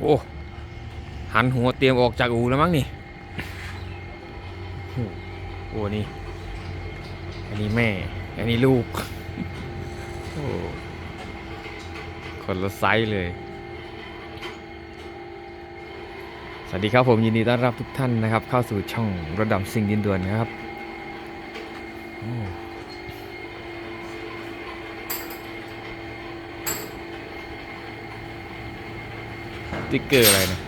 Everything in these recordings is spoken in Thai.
โอ้หันหัวเตรียมออกจากอูแล้วมั้งนี่โอ้โหนี่ อันนี้แม่ อันนี้ลูก โอ้ คนละไซส์เลย สวัสดีครับผมยินดีต้อนรับทุกท่านนะครับ เข้าสู่ช่องรถดำสิ่งดินด่วนนะครับโอ้ส ติ๊กเกอร์อะไรเนะ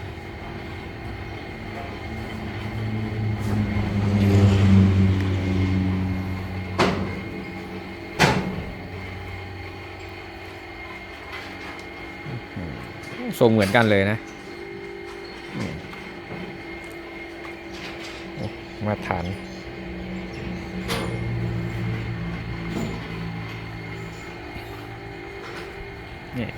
ทรงเหมือนกันเลยนะ มาฐานนี่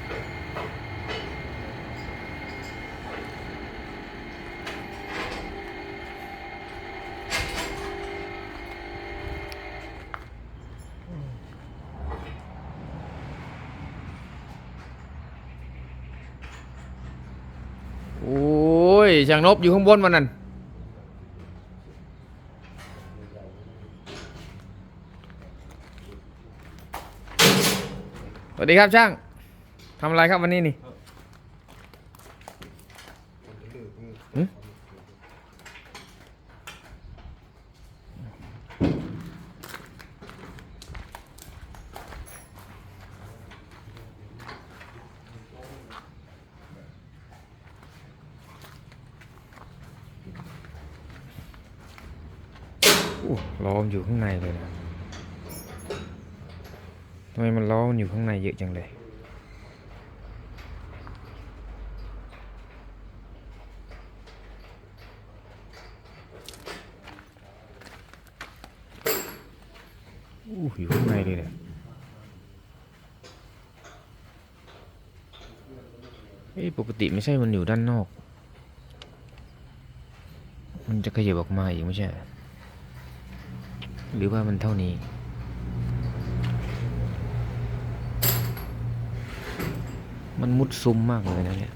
โอ้ย ช่างนบอยู่ข้างบนวันนั้นสวัสดีครับช่างทำอะไรครับวันนี้นี่หึอู้ ล้อมอยู่ข้างในเลยนะทำไมมันล้อมอยู่ข้างในเยอะจังเลยอู้อยู่ข้างในเลยเนี่ยเอ้ปกติไม่ใช่มันอยู่ด้านนอก มันจะขยับออกมาอีกไม่ใช่ หรือว่ามันเท่านี้ มันมุดซุ้มมากเลยนะเนี่ย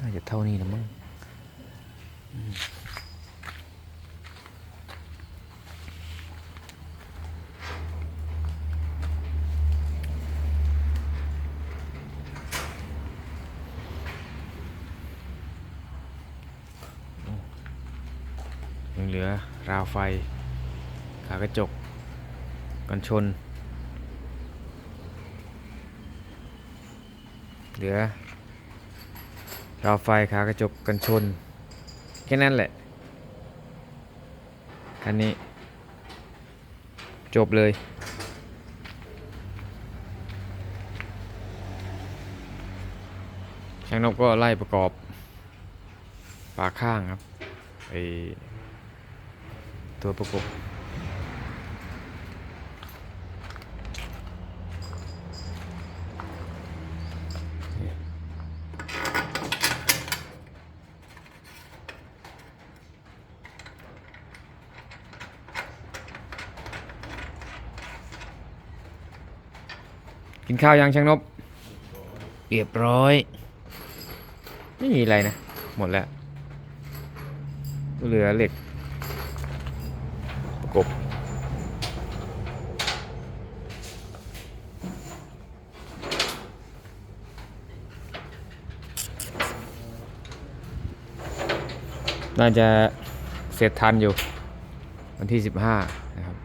น่าจะเท่านี้นะมั้ง เหลือราวไฟ ขากระจก กันชน เหลือราวไฟขากระจกกันชน แค่นั้นแหละ คันนี้ จบเลยช่างนบก็ไล่ประกอบปาข้างครับไอ ตัวประกบกินข้าวยังช่างนบเรียบร้อย ไม่มีอะไรนะ หมดแล้ว เหลือเหล็กประกบ น่าจะเสร็จทันอยู่ วันที่ 15 นะครับ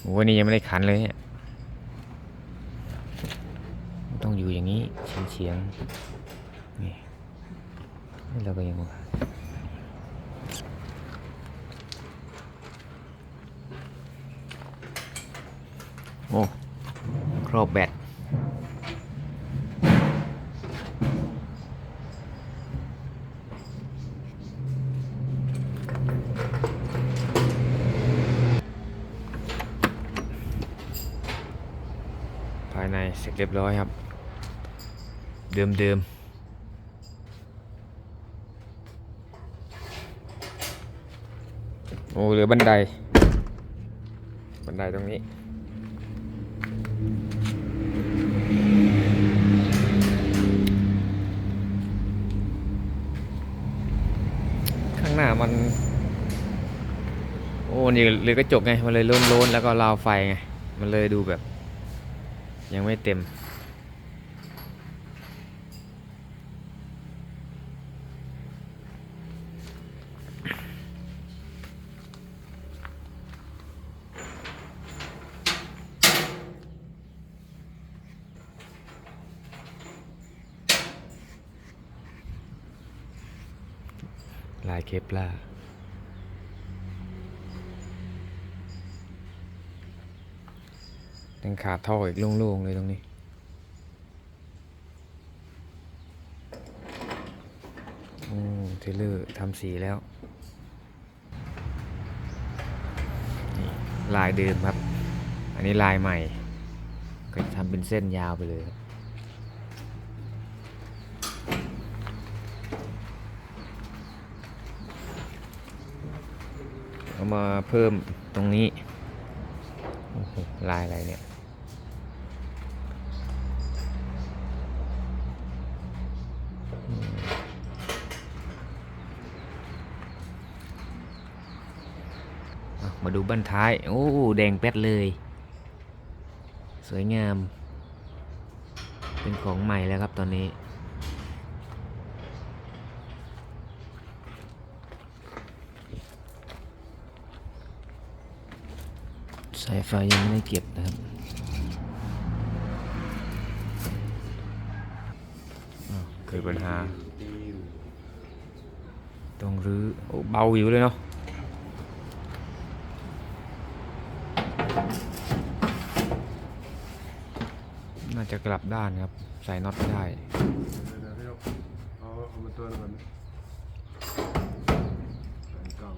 โอ้วันนี้ยังไม่ได้ขันเลยเนี่ย ต้องอยู่อย่างนี้เฉียงๆนี่นี่เราก็ยังว่าโอ้ ค รอบแบตภายในเสร็จเรียบร้อยครับ เดิมเดิมโอ้เหลือบันได บันไดตรงนี้ น้ามัน โอ้นี่เลยกระจกไง มันเลยโล้นๆแล้วก็ราวไฟไง มันเลยดูแบบ ยังไม่เต็ม ลายเคปลาร์ยังขาดท่ออีกโล่งๆเลยตรงนี้โอ้เทเลอร์ทำสีแล้วนี่ลายเดิมครับ อันนี้ลายใหม่ ก็ทำเป็นเส้นยาวไปเลยครับ เอามาเพิ่มตรงนี้ โอ้โห ลายอะไรเนี่ยมอะมาดูบั้นท้าย โอ้ แดงแป๊ดเลย สวยงาม เป็นของใหม่แล้วครับตอนนี้ สายไฟยังไม่ได้เก็บนะครับอ้าวเกิดปัญหาต้องรื้อโอ้เบาอยู่เลยเนาะน่าจะกลับด้านครับ ใส่น็อตไม่ได้เดี๋ยวพี่ยกเอาเอามาตัวหนึงก่อนใส่กล่อง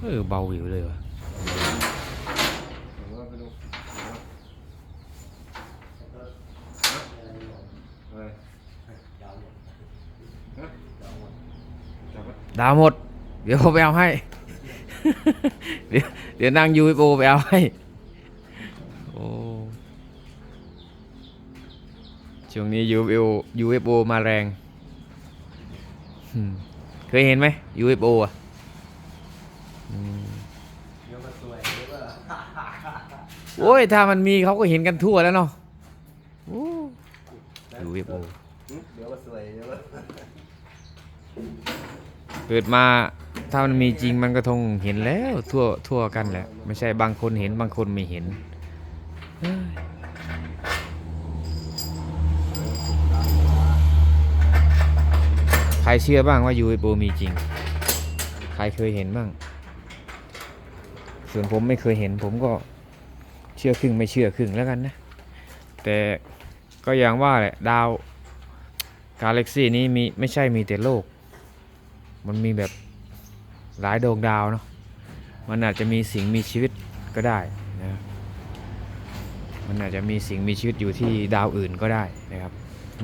เออเบาอยู่เลยว่ะเอามาพี่ยกเอามาอะไรฮะจับไว้ดาวหมด เดี๋ยวผมไปเอาให้ เดี๋ยวเดี๋ยวนั่ง UFO ไปเอาให้ โอ้ช่วงนี้ UFO UFO มาแรงอืมเคยเห็นไหม UFO อะอื โอ้ยถ้ามันมีเขาก็เห็นกันทั่วแล้วเนาะโอ้ UFO เดี๋ยวมาสวยเดี๋ยวมาเกิดมาถ้ามันมีจริงมันก็คงเห็นแล้ว ทั่วทั่วกันแหละ ไม่ใช่บางคนเห็นบางคนไม่เห็นเอ้ยใครเชื่อบ้างว่า UFO มีจริง ใครเคยเห็นบ้าง ส่วนผมไม่เคยเห็นผมก็เชื่อครึ่งไม่เชื่อครึ่งแล้วกันนะ แต่ก็อย่างว่าแหละดาวกาแล็กซี่นี้มีไม่ใช่มีแต่โลก มันมีแบบหลายดวงดาวเนาะมันอาจจะมีสิ่งมีชีวิตก็ได้นะมันอาจจะมีสิ่งมีชีวิตอยู่ที่ดาวอื่นก็ได้นะครับ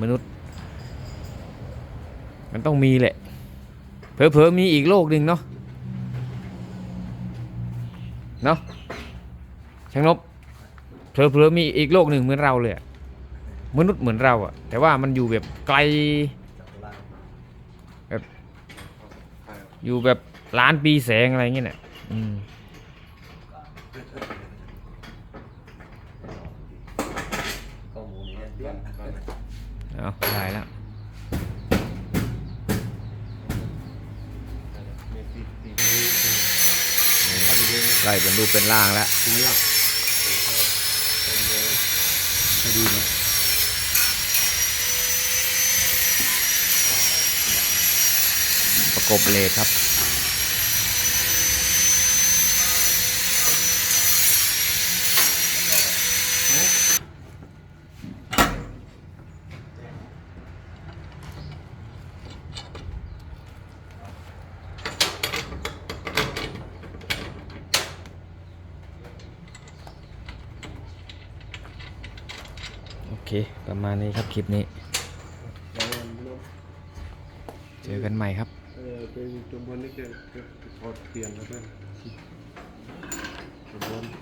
มนุษย์ มันต้องมีแหละเผลอๆมีอีกโลกหนึ่งเนาะ เนาะช่างนบเผลอๆมีอีกโลกหนึ่งเหมือนเราเลยอะมนุษย์เหมือนเราอะแต่ว่ามันอยู่แบบไกลอยู่แบบล้านปีแสงอะไรเงี้ยน่ะอืมข้อมูลนี้เดือนเอาได้แล้ว ไล่เป็นรูปเป็นร่างแล้วจะดูไหมประกบเลทครับ ประมาณนี้ครับคลิปนี้ เจอกันใหม่ครับเออเป็นจมพลนี่จะจะถอดเปลี่ยนแล้วกันจมพล